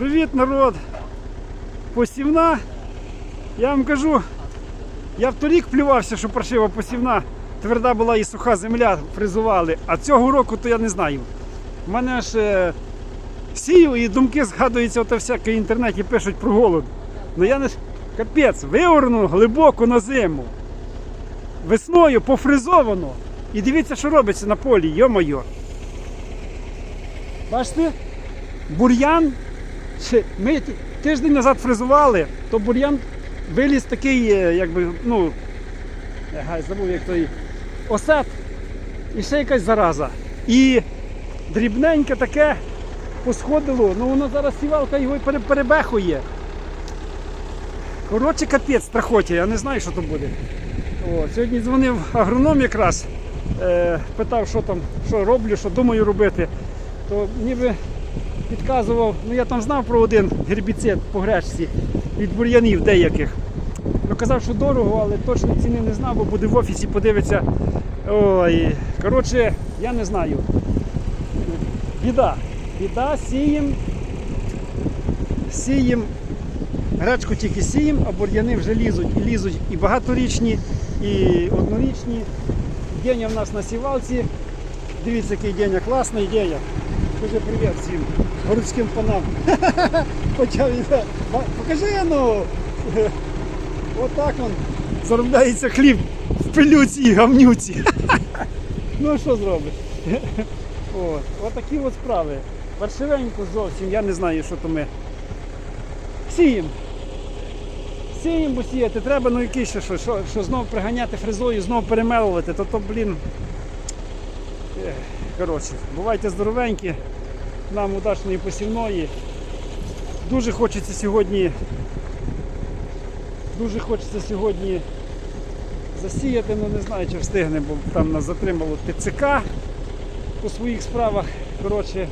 Привіт, народ! Посівна. Я вам кажу, я в торік плювався, що паршива посівна. Тверда була і суха земля, фризували. А цього року то я не знаю. У мене аж е, сію і думки згадуються, ото всяке в інтернеті пишуть про голод. Ну я не ж- капець, виорну глибоко на зиму. Весною пофризовано. І дивіться, що робиться на полі, йо-моє. Бачите? Бур'ян. Ми тиждень назад фризували, то бур'ян виліз такий, е, якби, ну, гай, забув, як той осет. І ще якась зараза. І дрібненьке таке посходило, ну воно зараз сівалка його і перебехує. Коротше, капець страхоті, я не знаю, що то буде. О, сьогодні дзвонив агроном якраз, е, питав, що там, що роблю, що думаю робити. То ніби підказував, ну я там знав про один гербіцид по гречці від бур'янів деяких. Ну казав, що дорого, але точно ціни не знав, бо буде в офісі, подивиться. Ой, коротше, я не знаю. Біда. Біда, сієм. Сієм. Гречку тільки сієм, а бур'яни вже лізуть і лізуть і багаторічні, і однорічні. Деня в нас на сівалці. Дивіться, який Деня, класна ідея. Скажи привіт всім городським панам. Почав. Ба- Покажи ну. Отак он заробляється хліб в пилюці і гамнюці. Ну що зробиш? От, отакі от справи. Паршивенько зовсім, я не знаю, що то ми. Сіємо. Сіємо, бо сіяти треба, ну який ще що, що, що знов приганяти фрезою, знов перемелувати, то то, блін. Коротше, бувайте здоровенькі, нам удачної посівної. Дуже хочеться сьогодні. Дуже хочеться сьогодні засіяти, ну не знаю, чи встигне, бо там нас затримало ТЦК по своїх справах. Коротше,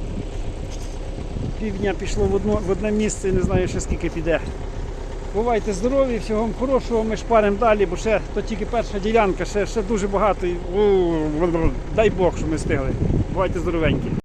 півдня пішло в, одно, в одне місце і не знаю ще скільки піде. Бувайте здорові, всього вам хорошого, ми шпаримо далі, бо ще то тільки перша ділянка, ще, ще дуже багато. Дай Бог, що ми встигли. Бувайте здоровенькі.